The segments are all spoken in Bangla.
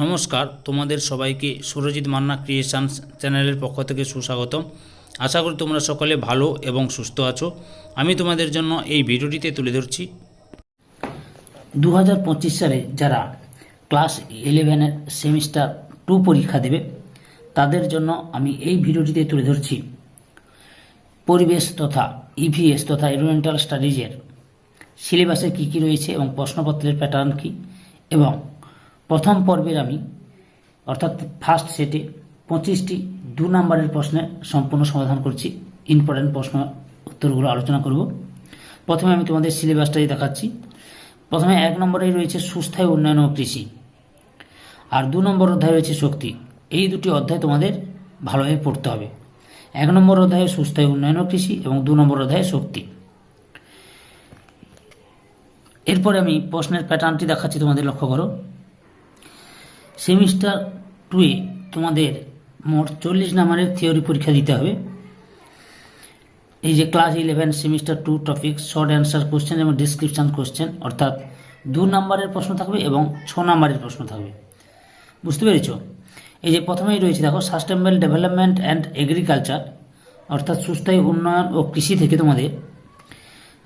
নমস্কার, তোমাদের সবাইকে সুরজিৎ মান্না ক্রিয়েশনস চ্যানেলের পক্ষ থেকে সুস্বাগত আশা করি তোমরা সকলে ভালো এবং সুস্থ আছো। আমি তোমাদের জন্য এই ভিডিওটিতে তুলে ধরছি। দু হাজার পঁচিশ সালে যারা ক্লাস ইলেভেনের সেমিস্টার টু পরীক্ষা দেবে, তাদের জন্য আমি এই ভিডিওটিতে তুলে ধরছি। পরিবেশ তথা ইভিএস তথা এনভারনমেন্টাল স্টাডিজের সিলেবাসে কী কী রয়েছে এবং প্রশ্নপত্রের প্যাটার্ন কী এবং প্রথম পর্বের আমি, অর্থাৎ ফার্স্ট সেটে পঁচিশটি দু নম্বরের প্রশ্নের সম্পূর্ণ সমাধান করছি ইম্পর্টেন্ট প্রশ্ন উত্তরগুলো আলোচনা করব। প্রথমে আমি তোমাদের সিলেবাসটাই দেখাচ্ছি। প্রথমে এক নম্বরেই রয়েছে সুস্থায়ী উন্নয়ন ও কৃষি, আর দু নম্বর অধ্যায় রয়েছে শক্তি। এই দুটি অধ্যায় তোমাদের ভালোভাবে পড়তে হবে। এক নম্বর অধ্যায়ে সুস্থায়ী উন্নয়ন ও কৃষি এবং দু নম্বর অধ্যায়ে শক্তি। এরপরে আমি প্রশ্নের প্যাটার্নটি দেখাচ্ছি, তোমাদের লক্ষ্য করো। সেমিস্টার টুয়ে তোমাদের মোট চল্লিশ নাম্বারের থিওরি পরীক্ষা দিতে হবে। এই যে class eleven semester two topic short answer question এবং ডিসক্রিপশান কোশ্চেন অর্থাৎ দু নম্বরের প্রশ্ন থাকবে এবং ছ নম্বরের প্রশ্ন থাকবে। বুঝতে পেরেছ? এই যে প্রথমেই রয়েছে, দেখো সাস্টেনেবল ডেভেলপমেন্ট অ্যান্ড এগ্রিকালচার অর্থাৎ সুস্থায়ী উন্নয়ন ও কৃষি থেকে তোমাদের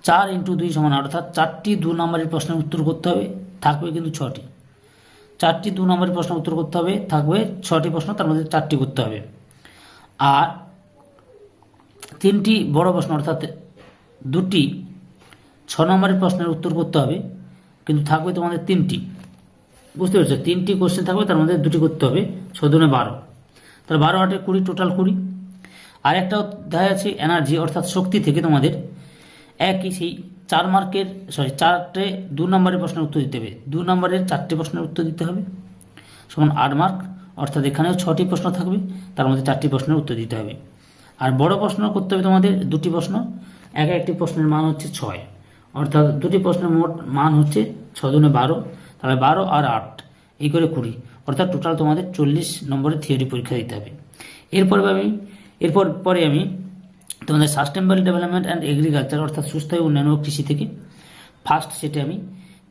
চার ইন্টু দুই সমান, অর্থাৎ চারটি দু নম্বরের প্রশ্নের উত্তর করতে হবে, থাকবে কিন্তু ছটি। চারটি দু নম্বরের প্রশ্ন উত্তর করতে হবে, থাকবে ছটি প্রশ্ন, তার মধ্যে চারটি করতে হবে। আর তিনটি বড় প্রশ্ন, অর্থাৎ দুটি ছ নম্বরের প্রশ্নের উত্তর করতে হবে, কিন্তু থাকবে তোমাদের তিনটি। বুঝতে পেরেছ? তিনটি কোশ্চেন থাকবে, তার মধ্যে দুটি করতে হবে, ছ দুনে বারো। তাহলে বারো, আটে কুড়ি টোটাল কুড়ি। আর একটা অধ্যায় আছে এনার্জি অর্থাৎ শক্তি থেকে তোমাদের একই সেই চার মার্কের সরি চারটে দু নম্বরের প্রশ্নের উত্তর দিতে হবে। দু নম্বরের চারটে প্রশ্নের উত্তর দিতে হবে। সমান আট মার্ক, অর্থাৎ এখানেও ছটি প্রশ্ন থাকবে, তার মধ্যে চারটি প্রশ্নের উত্তর দিতে হবে। আর বড় প্রশ্ন করতে হবে তোমাদের দুটি প্রশ্ন। এক একটি প্রশ্নের মান হচ্ছে ছয়। অর্থাৎ দুটি প্রশ্নের মোট মান হচ্ছে ছ দুনে বারো, তাহলে বারো আর আট, এই করে কুড়ি। অর্থাৎ টোটাল তোমাদের চল্লিশ নম্বরের থিওরি পরীক্ষা দিতে হবে। এরপর আমি, এরপর পরে আমি তোমাদের সাস্টেনেবল ডেভেলপমেন্ট অ্যান্ড এগ্রিকালচার অর্থাৎ সুস্থায়ী উন্নয়ন ও কৃষি থেকে। ফার্স্ট সেটে আমি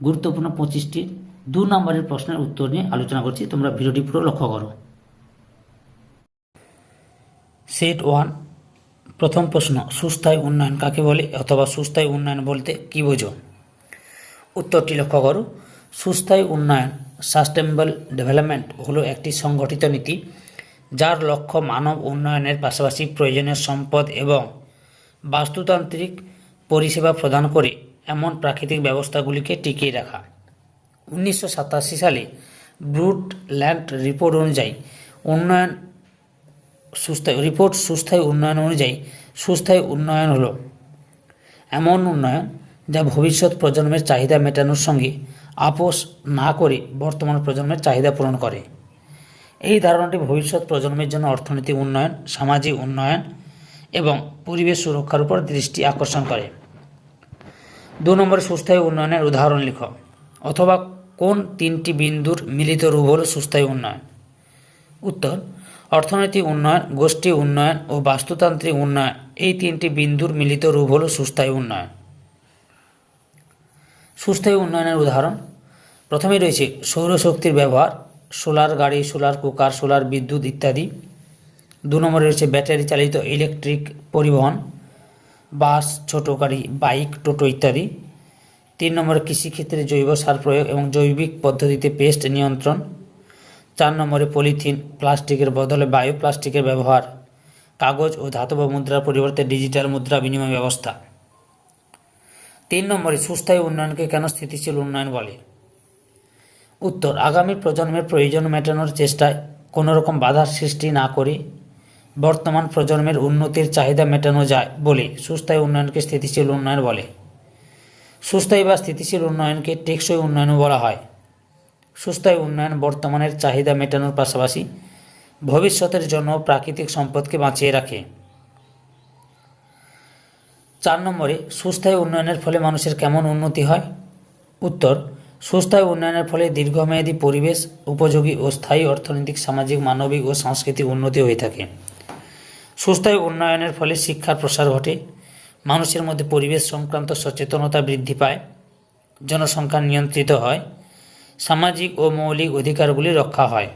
গুরুত্বপূর্ণ পঁচিশটি দু নম্বরের প্রশ্নের উত্তর নিয়ে আলোচনা করছি। তোমরা ভিডিওটি পুরো লক্ষ্য করো। সেট ওয়ান প্রথম প্রশ্ন সুস্থায়ী উন্নয়ন কাকে বলে অথবা সুস্থায়ী উন্নয়ন বলতে কী বোঝো? উত্তরটি লক্ষ্য করো। সুস্থায়ী উন্নয়ন সাস্টেনেবল ডেভেলপমেন্ট হলো একটি সংগঠিত নীতি। যার লক্ষ্য মানব উন্নয়নের পাশাপাশি প্রয়োজনীয় সম্পদ এবং বাস্তুতান্ত্রিক পরিষেবা প্রদান করে এমন প্রাকৃতিক ব্যবস্থাগুলিকে টিকিয়ে রাখা। উনিশশো সাতাশি সালে ব্রুট ল্যান্ড রিপোর্ট অনুযায়ী উন্নয়ন সুস্থায়ী রিপোর্ট সুস্থায়ী উন্নয়ন অনুযায়ী সুস্থায়ী উন্নয়ন হলো এমন উন্নয়ন যা ভবিষ্যৎ প্রজন্মের চাহিদা মেটানোর সঙ্গে আপোষ না করে বর্তমান প্রজন্মের চাহিদা পূরণ করে। এই ধারণাটি ভবিষ্যৎ প্রজন্মের জন্য অর্থনৈতিক উন্নয়ন, সামাজিক উন্নয়ন এবং পরিবেশ সুরক্ষার উপর দৃষ্টি আকর্ষণ করে। দু নম্বরে সুস্থায়ী উন্নয়নের উদাহরণ লিখ, অথবা কোন তিনটি বিন্দুর মিলিত রূপ হল সুস্থায়ী উন্নয়ন? উত্তর, অর্থনৈতিক উন্নয়ন, গোষ্ঠী উন্নয়ন ও বাস্তুতান্ত্রিক উন্নয়ন এই তিনটি বিন্দুর মিলিত রূপ হল সুস্থায়ী উন্নয়ন। সুস্থায়ী উন্নয়নের উদাহরণ, প্রথমেই রয়েছে সৌরশক্তির ব্যবহার সোলার গাড়ি, সোলার কুকার, সোলার বিদ্যুৎ ইত্যাদি। দু নম্বরে রয়েছে ব্যাটারি চালিত ইলেকট্রিক পরিবহন, বাস, ছোটো গাড়ি, বাইক, টোটো ইত্যাদি। তিন নম্বরে কৃষিক্ষেত্রে জৈব সার প্রয়োগ এবং জৈবিক পদ্ধতিতে পেস্ট নিয়ন্ত্রণ। চার নম্বরে পলিথিন, প্লাস্টিকের বদলে বায়ো প্লাস্টিকের ব্যবহার। কাগজ ও ধাতব মুদ্রার পরিবর্তে ডিজিটাল মুদ্রা বিনিময় ব্যবস্থা। তিন নম্বরে সুস্থায়ী উন্নয়নকে কেন স্থিতিশীল উন্নয়ন বলে? উত্তর, আগামী প্রজন্মের প্রয়োজন মেটানোর চেষ্টায় কোনো রকম বাধার সৃষ্টি না করে। বর্তমান প্রজন্মের উন্নতির চাহিদা মেটানো যায় বলে সুস্থায়ী উন্নয়নকে স্থিতিশীল উন্নয়ন বলে। সুস্থায়ী বা স্থিতিশীল উন্নয়নকে টেকসই উন্নয়নও বলা হয়। সুস্থায়ী উন্নয়ন বর্তমানের চাহিদা মেটানোর পাশাপাশি ভবিষ্যতের জন্য প্রাকৃতিক সম্পদকে বাঁচিয়ে রাখে। চার নম্বরে, সুস্থায়ী উন্নয়নের ফলে মানুষের কেমন উন্নতি হয়? উত্তর সুস্থায়ী উন্নয়নের ফলে দীর্ঘমেয়াদী পরিবেশ, উপযোগী ও স্থায়ী অর্থনৈতিক, সামাজিক, মানবিক ও সাংস্কৃতিক উন্নতি হয়ে থাকে। সুস্থায়ী উন্নয়নের ফলে শিক্ষার প্রসার ঘটে, মানুষের মধ্যে পরিবেশ সংক্রান্ত সচেতনতা বৃদ্ধি পায়, জনসংখ্যা নিয়ন্ত্রিত হয়, সামাজিক ও মৌলিক অধিকারগুলি রক্ষা হয়।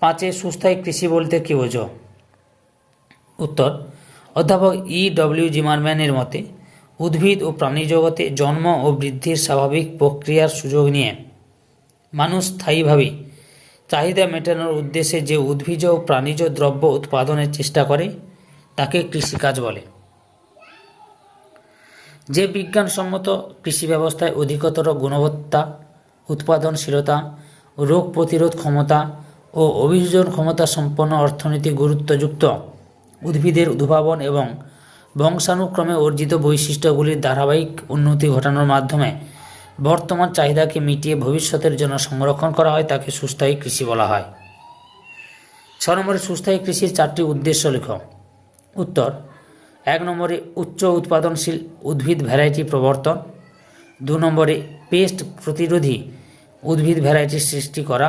পাঁচে, সুস্থায়ী কৃষি বলতে কী বোঝো? উত্তর, অধ্যাপক ই ডব্লিউ জিমারম্যানের মতে উদ্ভিদ ও প্রাণী জগতে জন্ম ও বৃদ্ধির স্বাভাবিক প্রক্রিয়ার সুযোগ নিয়ে। মানুষ স্থায়ীভাবে চাহিদা মেটানোর উদ্দেশ্যে যে উদ্ভিজ ও প্রাণীজ দ্রব্য উৎপাদনের চেষ্টা করে, তাকে কৃষিকাজ বলে। যে বিজ্ঞানসম্মত কৃষি ব্যবস্থায় অধিকতর গুণবত্তা, উৎপাদনশীলতা রোগ প্রতিরোধ ক্ষমতা ও অভিযোজন ক্ষমতা সম্পন্ন অর্থনীতি গুরুত্বযুক্ত উদ্ভিদের উদ্ভাবন এবং বংশানুক্রমে অর্জিত বৈশিষ্ট্যগুলির ধারাবাহিক উন্নতি ঘটানোর মাধ্যমে বর্তমান চাহিদাকে মিটিয়ে ভবিষ্যতের জন্য সংরক্ষণ করা হয়, তাকে সুস্থায়ী কৃষি বলা হয়। ছ নম্বরে সুস্থায়ী কৃষির চারটি উদ্দেশ্য লেখ। উত্তর, এক নম্বরে উচ্চ উৎপাদনশীল উদ্ভিদ ভ্যারাইটি প্রবর্তন। দু নম্বরে পেস্ট প্রতিরোধী উদ্ভিদ ভ্যারাইটি সৃষ্টি করা।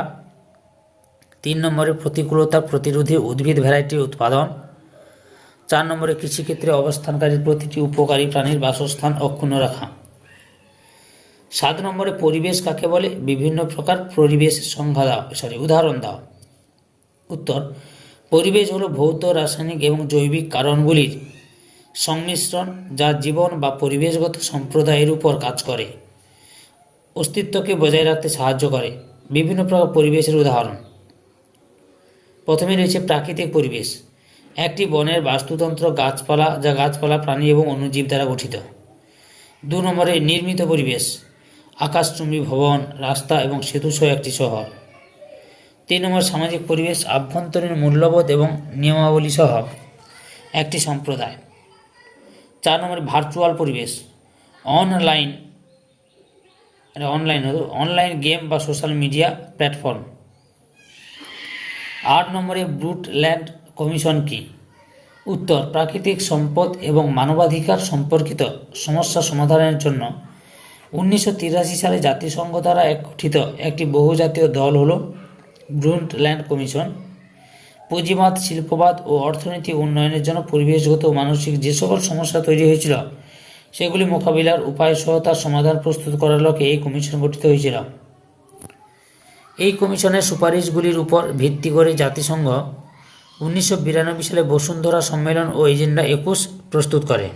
তিন নম্বরে প্রতিকূলতা প্রতিরোধী উদ্ভিদ ভ্যারাইটি উৎপাদন। চার নম্বরে কৃষিক্ষেত্রে অবস্থানকারী প্রতিটি উপকারী প্রাণীর বাসস্থান অক্ষুণ্ণ রাখা। সাত নম্বরে পরিবেশ কাকে বলে? বিভিন্ন প্রকার পরিবেশ সংজ্ঞা দাও সরি উদাহরণ দাও। উত্তর, পরিবেশ হলো ভৌত, রাসায়নিক এবং জৈবিক কারণগুলির সংমিশ্রণ যা জীবন বা পরিবেশগত সম্প্রদায়ের উপর কাজ করে, অস্তিত্বকে বজায় রাখতে সাহায্য করে। বিভিন্ন প্রকার পরিবেশের উদাহরণ। প্রথমে রয়েছে প্রাকৃতিক পরিবেশ। একটি বনের বাস্তুতন্ত্র গাছপালা, যা গাছপালা, প্রাণী এবং অণুজীব দ্বারা গঠিত। দু নম্বরে নির্মিত পরিবেশ, আকাশচুম্বী ভবন, রাস্তা এবং সেতুসহ একটি শহর। তিন নম্বর সামাজিক পরিবেশ, আভ্যন্তরীণ মূল্যবোধ এবং নিয়মাবলী সহ একটি সম্প্রদায়। চার নম্বরে ভার্চুয়াল পরিবেশ অনলাইন অনলাইন অনলাইন গেম বা সোশ্যাল মিডিয়া প্ল্যাটফর্ম আট নম্বরে ব্রুট ল্যান্ড কমিশন কি? উত্তর, প্রাকৃতিক সম্পদ এবং মানবাধিকার সম্পর্কিত সমস্যা সমাধানের জন্য উনিশশো তিরাশি সালে জাতিসংঘ দ্বারা গঠিত একটি বহুজাতীয় দল হল ব্রুন্ট ল্যান্ড কমিশন। পুঁজিবাদ, শিল্পবাদ ও অর্থনীতি উন্নয়নের জন্য পরিবেশগত মানসিক যে সকল সমস্যা তৈরি হয়েছিল, সেগুলি মোকাবিলার উপায় সহ তার সমাধান প্রস্তুত করার লক্ষ্যে এই কমিশন গঠিত হয়েছিল। এই কমিশনের সুপারিশগুলির উপর ভিত্তি করে জাতিসংঘ উনিশশো বিরানব্বই সালে বসুন্ধরা সম্মেলন ও এজেন্ডা একুশ প্রস্তুত করে।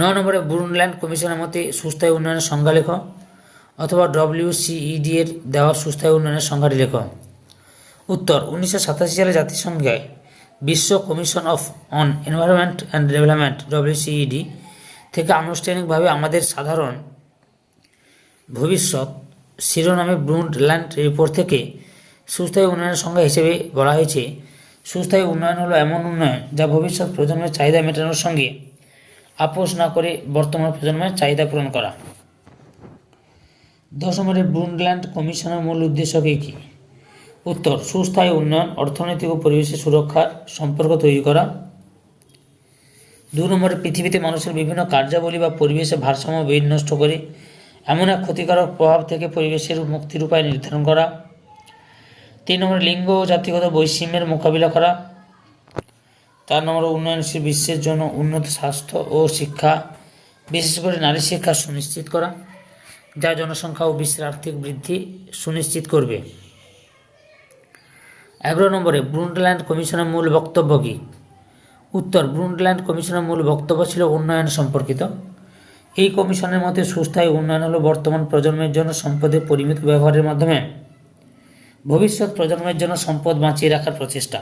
ন নম্বরে ব্রুনল্যান্ড কমিশনের মতে সুস্থায়ী উন্নয়নের সংজ্ঞা লেখ, অথবা ডব্লিউসিইডি এর দেওয়া সুস্থায়ী উন্নয়নের সংজ্ঞাটি লেখ। উত্তর, উনিশশো সাতাশি সালে জাতিসংঘে বিশ্ব commission of on environment and development WCED থেকে আনুষ্ঠানিকভাবে আমাদের সাধারণ ভবিষ্যৎ শিরোনামে ব্রুন্ডল্যান্ড রিপোর্ট থেকে সুস্থায়ী উন্নয়নের সংজ্ঞা হিসেবে বলা হয়েছে। সুস্থায়ী উন্নয়ন হলো এমন উন্নয়ন যা ভবিষ্যৎ প্রজন্মের চাহিদা মেটানোর সঙ্গে আপোষ না করে বর্তমান প্রজন্মের চাহিদা পূরণ করা। দশ নম্বরে ব্রুন্ডল্যান্ড কমিশনের মূল উদ্দেশ্য কী কী? উত্তর, সুস্থায়ী উন্নয়ন, অর্থনৈতিক ও পরিবেশের সুরক্ষার সম্পর্ক তৈরি করা। দু নম্বরে পৃথিবীতে মানুষের বিভিন্ন কার্যাবলী বা পরিবেশের ভারসাম্য বিনষ্ট করে এমন এক ক্ষতিকারক প্রভাব থেকে পরিবেশের মুক্তির উপায় নির্ধারণ করা। তিন নম্বরে লিঙ্গ ও জাতিগত বৈষম্যের মোকাবিলা করা, চার নম্বর উন্নয়নশীল বিশ্বের জন্য উন্নত স্বাস্থ্য ও শিক্ষা, বিশেষ করে নারী শিক্ষা সুনিশ্চিত করা, যা জনসংখ্যা ও বিশ্বের আর্থিক বৃদ্ধি সুনিশ্চিত করবে। এগারো নম্বরে ব্রুন্ডল্যান্ড কমিশনের মূল বক্তব্য কী? উত্তর, ব্রুন্ডল্যান্ড কমিশনের মূল বক্তব্য ছিল উন্নয়ন সম্পর্কিত। এই কমিশনের মতে সুস্থায়ী উন্নয়ন হলো বর্তমান প্রজন্মের জন্য সম্পদের পরিমিত ব্যবহারের মাধ্যমে ভবিষ্যৎ প্রজন্মের জন্য সম্পদ বাঁচিয়ে রাখার প্রচেষ্টা।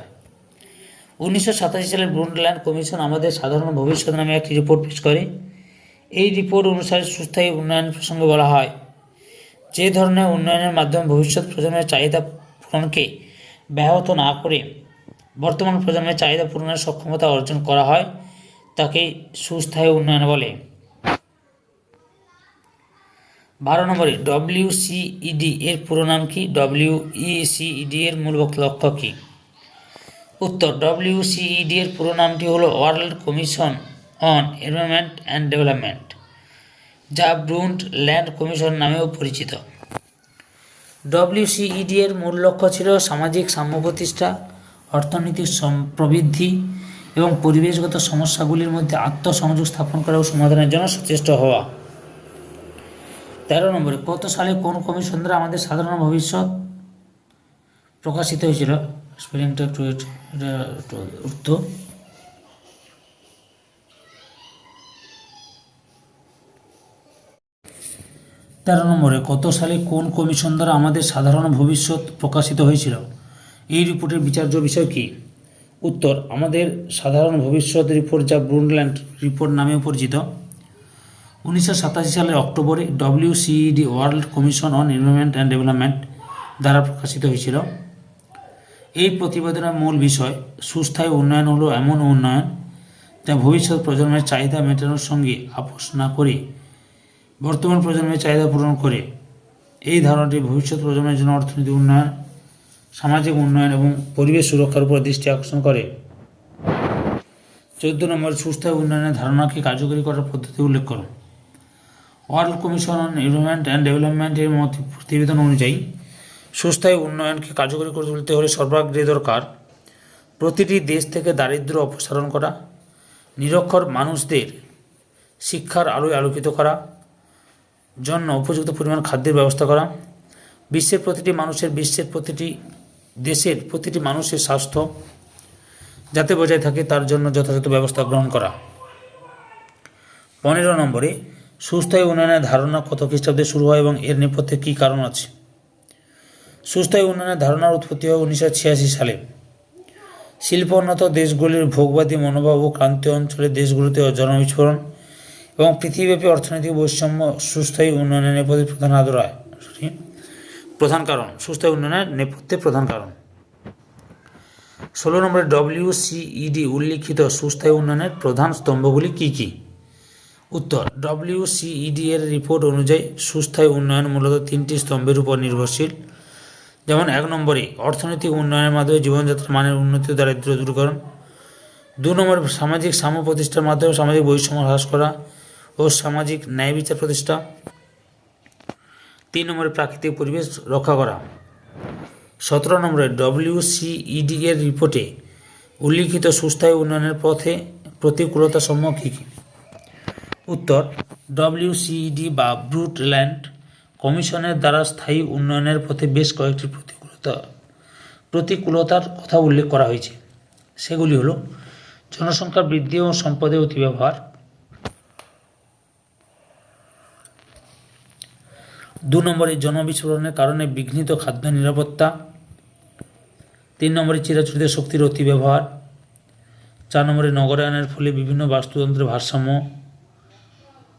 উনিশশো সাতাশি সালে ব্রুন্ডল্যান্ড কমিশন আমাদের সাধারণ ভবিষ্যৎ নামে একটি রিপোর্ট পেশ করে। এই রিপোর্ট অনুসারে সুস্থায়ী উন্নয়ন প্রসঙ্গে বলা হয়, যে ধরনের উন্নয়নের মাধ্যমে ভবিষ্যৎ প্রজন্মের চাহিদা পূরণকে ব্যাহত না করে বর্তমান প্রজন্মের চাহিদা পূরণের সক্ষমতা অর্জন করা হয় তাকে সুস্থায়ী উন্নয়ন বলে। বারো নম্বরে ডব্লিউসিইডি এর পুরো নাম কি? ডব্লিউইসিইডি এর মূল লক্ষ্য কী? উত্তর ডব্লিউসিইডি এর পুরো নামটি হলো world commission on environment and development যা ব্রুন্ট ল্যান্ড কমিশন নামেও পরিচিত। ডব্লিউসিইডি এর মূল লক্ষ্য ছিল সামাজিক সাম্য প্রতিষ্ঠা অর্থনৈতিক প্রবৃদ্ধি এবং পরিবেশগত সমস্যাগুলির মধ্যে আত্মসংযোগ স্থাপন করা ও সমাধানের জন্য সচেষ্ট হওয়া। তেরো নম্বরে, কত সালে কোন কমিশন দ্বারা আমাদের সাধারণ ভবিষ্যৎ প্রকাশিত হয়েছিল? স্পেলিংটা একটু উঠতো। তেরো নম্বরে, কত সালে কোন কমিশন দ্বারা আমাদের সাধারণ ভবিষ্যৎ প্রকাশিত হয়েছিল? এই রিপোর্টের বিচার্য বিষয় কি? উত্তর, আমাদের সাধারণ ভবিষ্যৎ রিপোর্ট যা ব্রুনল্যান্ড রিপোর্ট নামেও পরিচিত। উনিশশো সাতাশি সালের অক্টোবরে WCED world commission on environment and development দ্বারা প্রকাশিত হয়েছিল। এই প্রতিবেদনের মূল বিষয়, সুস্থায়ী উন্নয়ন হলো এমন উন্নয়ন যা ভবিষ্যৎ প্রজন্মের চাহিদা মেটানোর সঙ্গে আপোষ না করে, বর্তমান প্রজন্মের চাহিদা পূরণ করে। এই ধারণাটি ভবিষ্যৎ প্রজন্মের জন্য অর্থনৈতিক উন্নয়ন, সামাজিক উন্নয়ন এবং পরিবেশ সুরক্ষার উপর দৃষ্টি আকর্ষণ করে। চোদ্দ নম্বর, সুস্থায়ী উন্নয়নের ধারণাকে কার্যকরী করার পদ্ধতি উল্লেখ করো। World commission on environment and ডেভেলপমেন্টের মত প্রতিবেদন অনুযায়ী, সুস্থায়ী উন্নয়নকে কার্যকরী করে তুলতে হলে সর্বাগ্রে দরকার প্রতিটি দেশ থেকে দারিদ্র্য অপসারণ করা, নিরক্ষর মানুষদের শিক্ষার আলোয় আলোকিত করা, জন্য উপযুক্ত পরিমাণ খাদ্যের ব্যবস্থা করা, বিশ্বের প্রতিটি মানুষের, বিশ্বের প্রতিটি দেশের প্রতিটি মানুষের স্বাস্থ্য যাতে বজায় থাকে তার জন্য যথাযথ ব্যবস্থা গ্রহণ করা। পনেরো নম্বরে সুস্থায়ী উন্নয়নের ধারণা কত খ্রিস্টাব্দে শুরু হয় এবং এর নেপথ্যে কী কারণ আছে? সুস্থায়ী উন্নয়নের ধারণার উৎপত্তি হয় উনিশশো ছিয়াশি সালে। শিল্পোন্নত দেশগুলির ভোগবাদী মনোভাব ও ক্রান্তীয় অঞ্চলের দেশগুলিতে জনবিস্ফোরণ এবং পৃথিবীব্যাপী অর্থনৈতিক বৈষম্য সুস্থায়ী উন্নয়নের নেপথ্যে প্রধান আদরায় সরি প্রধান কারণ, সুস্থায়ী উন্নয়নের নেপথ্যে প্রধান কারণ। ষোলো নম্বরে ডব্লিউসিইডি উল্লিখিত সুস্থায়ী উন্নয়নের প্রধান স্তম্ভগুলি কী কী? উত্তর ডব্লিউসিইডি এর রিপোর্ট অনুযায়ী সুস্থায়ী উন্নয়ন মূলত তিনটি স্তম্ভের উপর নির্ভরশীল। যেমন, এক নম্বরে অর্থনৈতিক উন্নয়নের মাধ্যমে জীবনযাত্রার মানের উন্নতি ও দারিদ্র্য দূরীকরণ। দু নম্বরে, সামাজিক সাম্য প্রতিষ্ঠার মাধ্যমে সামাজিক বৈষম্য হ্রাস করা ও সামাজিক ন্যায় বিচার প্রতিষ্ঠা। তিন নম্বরে প্রাকৃতিক পরিবেশ রক্ষা করা। সতেরো নম্বরে ডব্লিউসিইডি এর রিপোর্টে উল্লিখিত সুস্থায়ী উন্নয়নের পথে প্রতিকূলতা কী কী উত্তর ডব্লিউসিইডি বা ব্রুটল্যান্ড কমিশনের দ্বারা স্থায়ী উন্নয়নের পথে বেশ কয়েকটি প্রতিকূলতা, প্রতিকূলতার কথা উল্লেখ করা হয়েছে। সেগুলি হলো, জনসংখ্যা বৃদ্ধি ও সম্পদের অতিব্যবহার। দু নম্বরে জনবিস্ফোরণের কারণে বিঘ্নিত খাদ্য নিরাপত্তা। তিন নম্বরে চিরাচরিত শক্তির অতিব্যবহার। চার নম্বরে নগরায়নের ফলে বিভিন্ন বাস্তুতন্ত্রের ভারসাম্য।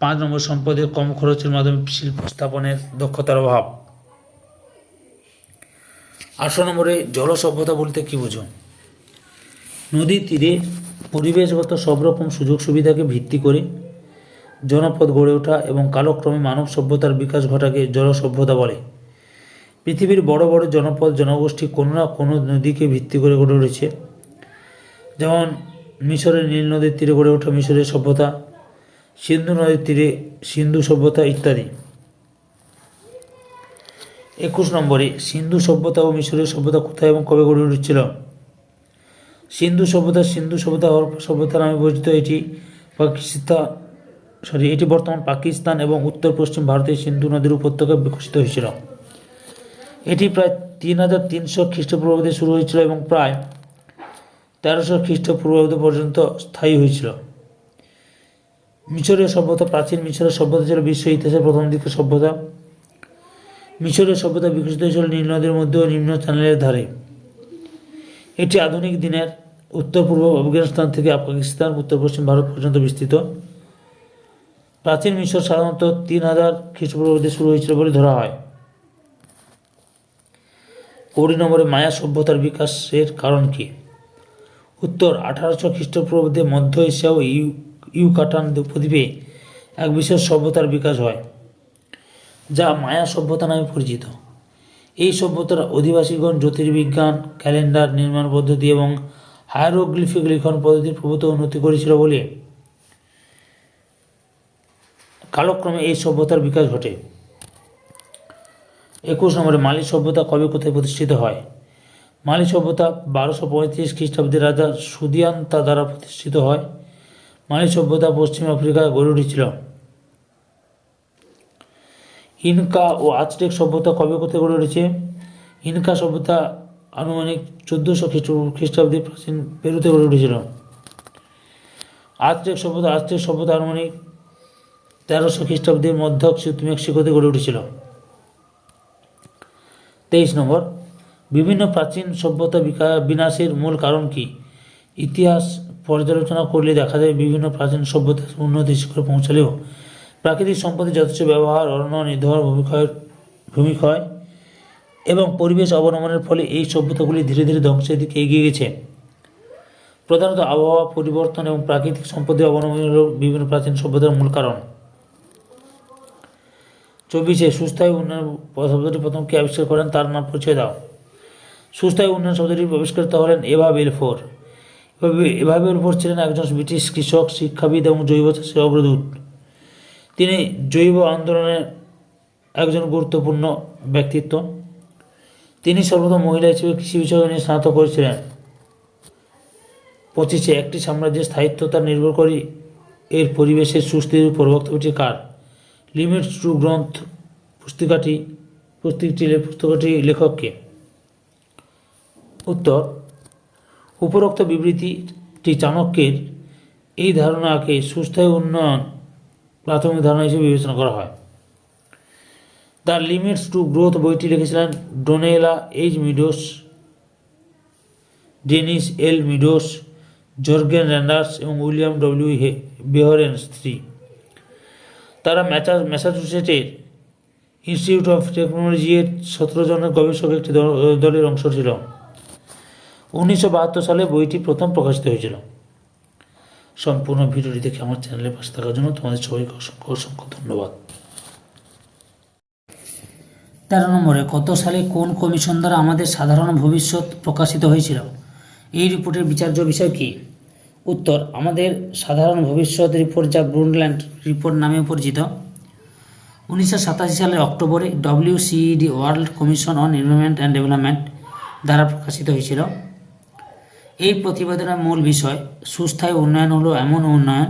পাঁচ নম্বর সম্পদের কম খরচের মাধ্যমে শিল্প স্থাপনের দক্ষতার অভাব। আঠারো নম্বরে জল সভ্যতা বলতে কী বোঝো? নদীর তীরে পরিবেশগত সব রকম সুযোগ সুবিধাকে ভিত্তি করে জনপদ গড়ে ওঠা এবং কালক্রমে মানব সভ্যতার বিকাশ ঘটাকে জল সভ্যতা বলে। পৃথিবীর বড় বড় জনপদ, জনগোষ্ঠী কোনো না কোনো নদীকে ভিত্তি করে গড়ে উঠেছে। যেমন মিশরের নীল নদীর তীরে গড়ে ওঠা মিশরের সভ্যতা সিন্ধু নদীর তীরে সিন্ধু সভ্যতা ইত্যাদি। একুশ নম্বরে, সিন্ধু সভ্যতা ও মিশরের সভ্যতা কোথায় এবং কবে গড়ে উঠেছিল? সিন্ধু সভ্যতা সিন্ধু সভ্যতা হরপ্পা সভ্যতা নামে পরিচিত এটি পাকিস্তান সরি, এটি বর্তমান পাকিস্তান এবং উত্তর পশ্চিম ভারতের সিন্ধু নদীর উপত্যকায় বিকশিত হয়েছিল। এটি প্রায় তিন হাজার তিনশো খ্রিস্টপূর্বাব্দে শুরু হয়েছিল এবং প্রায় তেরোশো খ্রিস্টপূর্বাব্দ পর্যন্ত স্থায়ী হয়েছিল। মিশরীয় সভ্যতা, প্রাচীন মিশরের সভ্যতা ছিল বিশ্ব ইতিহাসের প্রথম দিকের সভ্যতা। মিশরীয় সভ্যতা বিকশিত হয়েছিল নীল নদীর মধ্যে ও নিম্ন চ্যানেলের ধারে। এটি আধুনিক দিনের উত্তর পূর্ব আফগানিস্তান থেকে পাকিস্তান, উত্তর পশ্চিম ভারত পর্যন্ত বিস্তৃত। প্রাচীন মিশর সাধারণত তিন হাজার খ্রিস্টপূর্বাব্দে শুরু হয়েছিল বলে ধরা হয়। কুড়ি নম্বরে মায়া সভ্যতার বিকাশের কারণ কি? উত্তর, আঠারোশো খ্রিস্টপূর্বাব্দে মধ্য এশিয়া ও ইউ ইউকাটান উপদ্বীপে এক বিশেষ সভ্যতার বিকাশ হয়, যা মায়া সভ্যতা নামে পরিচিত। এই সভ্যতার অধিবাসীগণ, জ্যোতির্বিজ্ঞান, ক্যালেন্ডার নির্মাণ পদ্ধতি এবং হায়ারোগ্লিফিক লিখন পদ্ধতির প্রভূত উন্নতি করেছিল বলে কালক্রমে এই সভ্যতার বিকাশ ঘটে। একুশ নম্বরে, মালি সভ্যতা কবে কোথায় প্রতিষ্ঠিত হয়? মালি সভ্যতা বারোশো পঁয়ত্রিশ খ্রিস্টাব্দের রাজা সুদিয়ান্তা দ্বারা প্রতিষ্ঠিত হয়। মালি সভ্যতা পশ্চিম আফ্রিকায় গড়ে উঠেছিল ইনকা ও আজটেক সভ্যতা কবে কোথায় গড়ে উঠেছে? ইনকা সভ্যতা আনুমানিক চোদ্দোশো খ্রিস্ট খ্রিস্টাব্দে প্রাচীন পেরুতে গড়ে উঠেছিল। আজটেক সভ্যতা আজটেক সভ্যতা আনুমানিক তেরোশো খ্রিস্টাব্দের মধ্য মেক্সিকোতে গড়ে উঠেছিল। তেইশ নম্বর, বিভিন্ন প্রাচীন সভ্যতা বিনাশের মূল কারণ কি? ইতিহাস পর্যালোচনা করলে দেখা যায় বিভিন্ন প্রাচীন সভ্যতা উন্নতি শিখরে পৌঁছালেও প্রাকৃতিক সম্পদের যথেষ্ট ব্যবহার, অরণ্য নির্ধর ভূমিক্ষয়ের ভূমিক্ষয় এবং পরিবেশ অবনমনের ফলে এই সভ্যতাগুলি ধীরে ধীরে ধ্বংসের দিকে এগিয়ে গেছে। প্রধানত আবহাওয়া, পরিবর্তন এবং প্রাকৃতিক সম্পদের অবনমন হল বিভিন্ন প্রাচীন সভ্যতার মূল কারণ। চব্বিশে সুস্থায়ী উন্নয়ন শব্দটি প্রথম কে আবিষ্কার করেন, তার নাম পরিচয় দাও। সুস্থায়ী উন্নয়ন শব্দটি আবিষ্কৃত হলেন এভা বেলফোর এভাবে এভা বেলফোর ছিলেন একজন ব্রিটিশ কৃষক, শিক্ষাবিদ এবং জৈব চাষের অগ্রদূত। তিনি জৈব আন্দোলনের একজন গুরুত্বপূর্ণ ব্যক্তিত্ব। তিনি সর্বপ্রথম মহিলা হিসেবে কৃষি বিষয় নিয়ে স্নাতক করেছিলেন। পঁচিশে একটি সাম্রাজ্যের স্থায়িত্বতা নির্ভর করে এর পরিবেশের সুস্থির উপর বক্তব্যটি কার। লিমিটস টু গ্রন্থ পুস্তিকাটি, পুস্তিকটি, পুস্তকটি লেখককে উত্তর উপরোক্ত বিবৃতিটি চাণক্যের এই ধারণাকে সুস্থায়ী উন্নয়ন প্রাথমিক ধারণা হিসেবে বিবেচনা করা হয়। দ্য লিমিটস টু গ্রোথ বইটি লিখেছিলেন Donella H Meadows, Dennis L Meadows, Jorgen Randers এবং উইলিয়াম ডব্লিউ হে বেহরেন স্ত্রী। তারা ম্যাচা, ম্যাসাচুসেটের ইনস্টিটিউট অফ টেকনোলজি এর সতেরো জনের গবেষক একটি দল- দলের অংশ ছিল। উনিশশো বাহাত্তর সালে বইটি প্রথম প্রকাশিত হয়েছিল। সম্পূর্ণ ভিডিওটি দেখে আমার চ্যানেলে পাশে থাকার জন্য তোমাদের সবাইকে অসংখ্য অসংখ্য ধন্যবাদ। তেরো নম্বরে, কত সালে কোন কমিশন দ্বারা আমাদের সাধারণ ভবিষ্যৎ প্রকাশিত হয়েছিল? এই রিপোর্টের বিচার্য বিষয় কি? উত্তর, আমাদের সাধারণ ভবিষ্যৎ রিপোর্ট যা ব্রুনল্যান্ড রিপোর্ট নামে পরিচিত। উনিশশো সাতাশি সালের অক্টোবরে WCED world commission on environment and development দ্বারা প্রকাশিত হয়েছিল। এই প্রতিবেদনের মূল বিষয়, সুস্থায়ী উন্নয়ন হলো এমন উন্নয়ন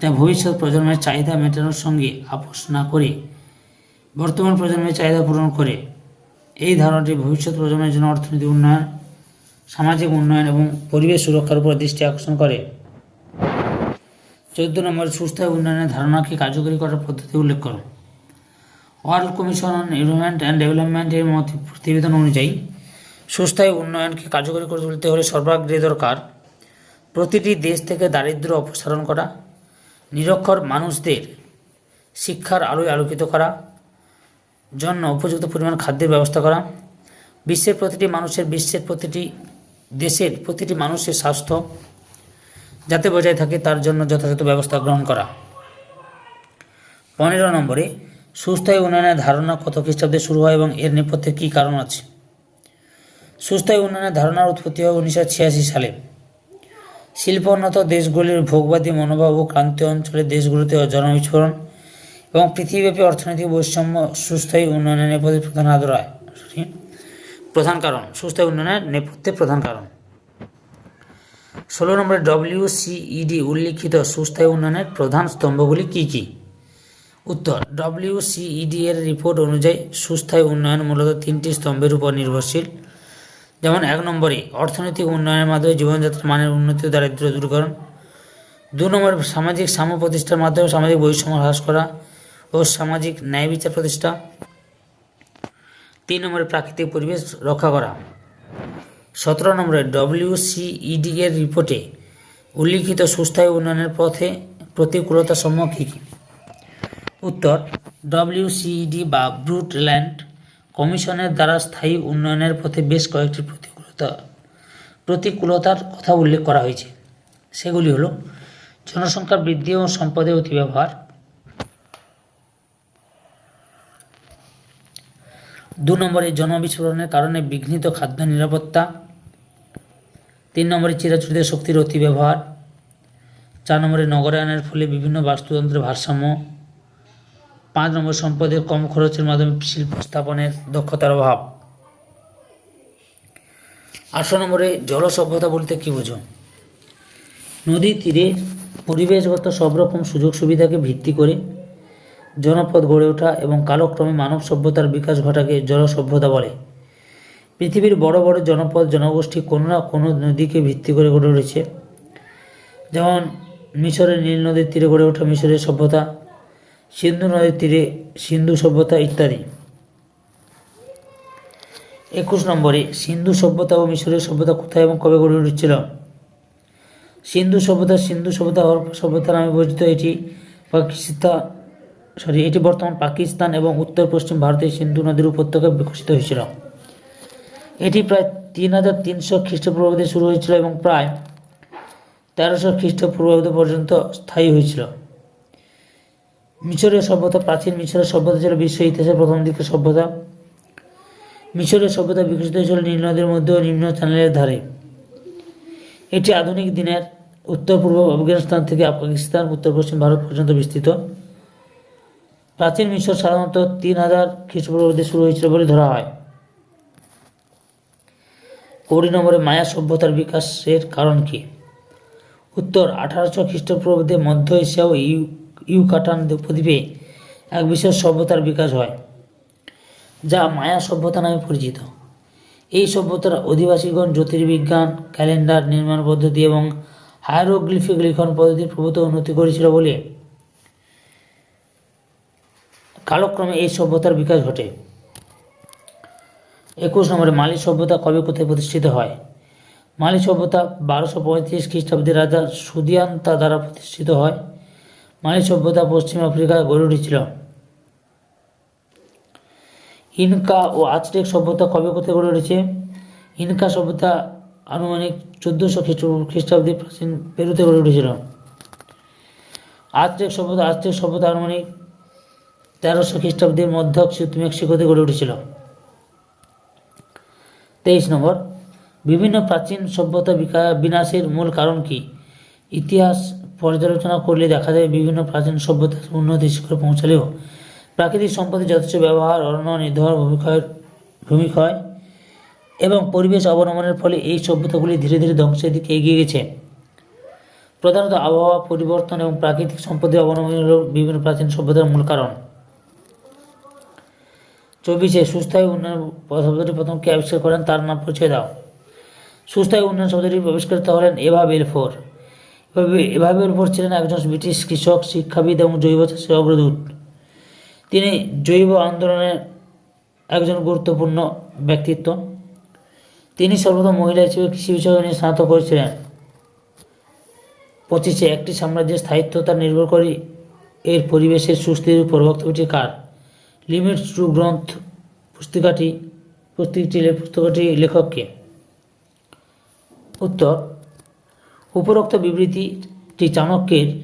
যা ভবিষ্যৎ প্রজন্মের চাহিদা মেটানোর সঙ্গে আপোষ না করে, বর্তমান প্রজন্মের চাহিদা পূরণ করে। এই ধারণাটি ভবিষ্যৎ প্রজন্মের জন্য অর্থনৈতিক উন্নয়ন, সামাজিক উন্নয়ন এবং পরিবেশ সুরক্ষার উপর দৃষ্টি আকর্ষণ করে। চোদ্দ নম্বর, সুস্থায়ী উন্নয়নের ধারণাকে কার্যকরী করার পদ্ধতি উল্লেখ করো। World commission on environment and ডেভেলপমেন্টের মত প্রতিবেদন অনুযায়ী সুস্থায়ী উন্নয়নকে কার্যকরী করে তুলতে হলে সর্বাগ্রে দরকার প্রতিটি দেশ থেকে দারিদ্র্য অপসারণ করা, নিরক্ষর মানুষদের শিক্ষার আলোয় আলোকিত করা, জন্য উপযুক্ত পরিমাণ খাদ্যের ব্যবস্থা করা, বিশ্বের প্রতিটি মানুষের, বিশ্বের প্রতিটি দেশের প্রতিটি মানুষের স্বাস্থ্য যাতে বজায় থাকে তার জন্য যথাযথ ব্যবস্থা গ্রহণ করা। পনেরো নম্বরে, সুস্থায়ী উন্নয়নের ধারণা কত খ্রিস্টাব্দে শুরু হয় এবং এর নেপথ্যে কী কারণ আছে? সুস্থায়ী উন্নয়নের ধারণার উৎপত্তি হয় উনিশশো ছিয়াশি সালে। শিল্পোন্নত দেশগুলির ভোগবাদী মনোভাব ও ক্রান্তীয় অঞ্চলের দেশগুলিতে জনবিস্ফোরণ এবং পৃথিবীব্যাপী অর্থনৈতিক বৈষম্য সুস্থায়ী উন্নয়নের নেপথ্যে প্রধান আদরায় সরি প্রধান কারণ, সুস্থায়ী উন্নয়নের নেপথ্যে প্রধান কারণ। ষোলো নম্বরে ডব্লিউসিইডি উল্লিখিত সুস্থায়ী উন্নয়নের প্রধান স্তম্ভগুলি কী কী? উত্তর ডব্লিউসিইডি এর রিপোর্ট অনুযায়ী সুস্থায়ী উন্নয়ন মূলত তিনটি স্তম্ভের উপর নির্ভরশীল। যেমন এক নম্বরে, অর্থনৈতিক উন্নয়নের মাধ্যমে জীবনযাত্রার মানের উন্নতি ও দারিদ্র্য দূরীকরণ দু নম্বরে, সামাজিক সাম্য প্রতিষ্ঠার মাধ্যমে সামাজিক বৈষম্য হ্রাস করা ও সামাজিক ন্যায় বিচার প্রতিষ্ঠা। তিন নম্বরে, প্রাকৃতিক পরিবেশ রক্ষা করা। সতেরো নম্বরে ডব্লিউসিইডি এর রিপোর্টে উল্লিখিত সুস্থায়ী উন্নয়নের পথে প্রতিকূলতা সমূহ কী কী উত্তর ডব্লিউসিইডি বা ব্রুটল্যান্ড কমিশনের দ্বারা স্থায়ী উন্নয়নের পথে বেশ কয়েকটি প্রতিকূলতা, প্রতিকূলতার কথা উল্লেখ করা হয়েছে। সেগুলি হলো, জনসংখ্যা বৃদ্ধি ও সম্পদের অতিব্যবহার। দু নম্বরে জনবিস্ফোরণের কারণে বিঘ্নিত খাদ্য নিরাপত্তা। তিন নম্বরে চিরাচরিত শক্তির অতিব্যবহার। চার নম্বরে নগরায়নের ফলে বিভিন্ন বাস্তুতন্ত্রের ভারসাম্য। পাঁচ নম্বর সম্পদের কম খরচের মাধ্যমে শিল্প স্থাপনের দক্ষতার অভাব। আঠারো নম্বরে জল সভ্যতা বলতে কী বোঝো? নদীর তীরে পরিবেশগত সব রকম সুযোগ সুবিধাকে ভিত্তি করে জনপদ গড়ে ওঠা এবং কালক্রমে মানব সভ্যতার বিকাশ ঘটাকে জল সভ্যতা বলে। পৃথিবীর বড় বড় জনপদ, জনগোষ্ঠী কোনো না কোনো নদীকে ভিত্তি করে গড়ে উঠেছে। যেমন মিশরের নীল নদীর তীরে গড়ে ওঠা মিশরের সভ্যতা সিন্ধু নদীর তীরে সিন্ধু সভ্যতা ইত্যাদি। একুশ নম্বরে, সিন্ধু সভ্যতা ও মিশরের সভ্যতা কোথায় এবং কবে গড়ে উঠেছিল? সিন্ধু সভ্যতা সিন্ধু সভ্যতা হরপ্পা সভ্যতা নামে পরিচিত এটি পাকিস্তান সরি এটি বর্তমান পাকিস্তান এবং উত্তর পশ্চিম ভারতের সিন্ধু নদীর উপত্যকায় বিকশিত হয়েছিল। এটি প্রায় তিন হাজার তিনশো খ্রিস্টপূর্বাব্দে শুরু হয়েছিল এবং প্রায় তেরোশো খ্রিস্টপূর্বাব্দ পর্যন্ত স্থায়ী হয়েছিল। মিশরের সভ্যতা, প্রাচীন মিশরের সভ্যতা ছিল বিশ্ব ইতিহাসের প্রথম দিকের সভ্যতা। মিশরের সভ্যতা বিকশিত হয়েছিল নীল নদীর মধ্যে ও নিম্ন চ্যানেলের ধারে। এটি আধুনিক দিনের উত্তর পূর্ব আফগানিস্তান থেকে আফগানিস্তান উত্তর পশ্চিম ভারত পর্যন্ত বিস্তৃত। প্রাচীন মিশর সাধারণত তিন হাজার খ্রিস্টপূর্বাব্দে শুরু হয়েছিল বলে ধরা হয়। কুড়ি নম্বরে মায়া সভ্যতার বিকাশের কারণ কি? উত্তর আঠারোশো খ্রিস্টপূর্বাব্দে মধ্য এশিয়া ও ইউ ইউকাটান উপদ্বীপে এক বিশেষ সভ্যতার বিকাশ হয়, যা মায়া সভ্যতা নামে পরিচিত। এই সভ্যতার অধিবাসীগণ জ্যোতির্বিজ্ঞান, ক্যালেন্ডার, নির্মাণ পদ্ধতি এবং হায়ারোগ্লিফিক লিখন পদ্ধতির প্রভূত উন্নতি করেছিল বলে কালক্রমে এই সভ্যতার বিকাশ ঘটে। একুশ নম্বরে মালি সভ্যতা কবে কোথায় প্রতিষ্ঠিত হয়? মালি সভ্যতা বারোশো পঁয়ত্রিশ খ্রিস্টাব্দে রাজা সুদিয়ান্তা দ্বারা প্রতিষ্ঠিত হয়। মালি সভ্যতা পশ্চিম আফ্রিকায় গড়ে উঠেছিল। ইনকা ও আজটেক সভ্যতা কবে কোথায় গড়ে উঠেছে? ইনকা সভ্যতা আনুমানিক চোদ্দোশো খ্রিস্ট খ্রিস্টাব্দে প্রাচীন পেরুতে গড়ে উঠেছিল। আজটেক সভ্যতা আজটেক সভ্যতা আনুমানিক তেরোশো খ্রিস্টাব্দের মধ্য মেক্সিকোতে গড়ে উঠেছিল। তেইশ নম্বর, বিভিন্ন প্রাচীন সভ্যতা বিনাশের মূল কারণ কি? ইতিহাস পর্যালোচনা করলে দেখা যায় বিভিন্ন প্রাচীন সভ্যতা উন্নতি শিখরে পৌঁছালেও প্রাকৃতিক সম্পদের যথেষ্ট ব্যবহার, অরণ্য নির্ধারণ ভূমিক্ষয়ের ভূমিক্ষয় এবং পরিবেশ অবনমনের ফলে এই সভ্যতাগুলি ধীরে ধীরে ধ্বংসের দিকে এগিয়ে গেছে। প্রধানত আবহাওয়া, পরিবর্তন এবং প্রাকৃতিক সম্পদের অবনমন হল বিভিন্ন প্রাচীন সভ্যতার মূল কারণ। চব্বিশে সুস্থায়ী উন্নয়ন শব্দটি প্রথম কে আবিষ্কার করেন, তার নাম পরিচয় দাও। সুস্থায়ী উন্নয়ন শব্দটি আবিষ্কৃত হলেন এভা বেলফোর এভাবে এভা বেলফোর ছিলেন একজন ব্রিটিশ কৃষক, শিক্ষাবিদ এবং জৈব চাষের অগ্রদূত। তিনি জৈব আন্দোলনের একজন গুরুত্বপূর্ণ ব্যক্তিত্ব। তিনি সর্বপ্রথম মহিলা হিসেবে কৃষি বিষয় নিয়ে স্নাতক করেছিলেন পঁচিশে একটি সাম্রাজ্যের স্থায়িত্বতা নির্ভর করে এর পরিবেশের সুস্থির উপর বক্তব্যটি কার? লিমিট টু গ্রন্থ পুস্তিকাটি পুস্তিকটি পুস্তকটি লেখককে উত্তর উপরোক্ত বিবৃতিটি চাণক্যের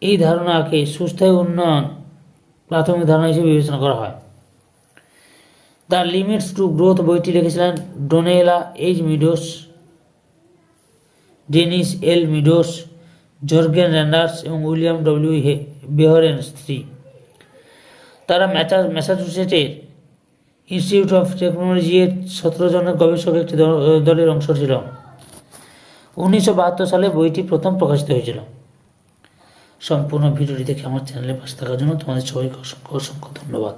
এই ধারণাকে সুস্থায়ী উন্নয়ন প্রাথমিক ধারণা হিসেবে বিবেচনা করা হয়। দ্য লিমিটস টু গ্রোথ বইটি লিখেছিলেন Donella H Meadows, Dennis L Meadows, Jorgen Randers এবং উইলিয়াম ডব্লিউ হে, বেহরেন স্ত্রী। তারা ম্যাসাচুসেটের ইনস্টিটিউট অফ টেকনোলজি এর সতেরো জনের গবেষক একটি দল- দলের অংশ ছিল। উনিশশো বাহাত্তর সালে বইটি প্রথম প্রকাশিত হয়েছিল। সম্পূর্ণ ভিডিওটি দেখে আমার চ্যানেলে পাশে থাকার জন্য তোমাদের সবাইকে অসংখ্য অসংখ্য ধন্যবাদ।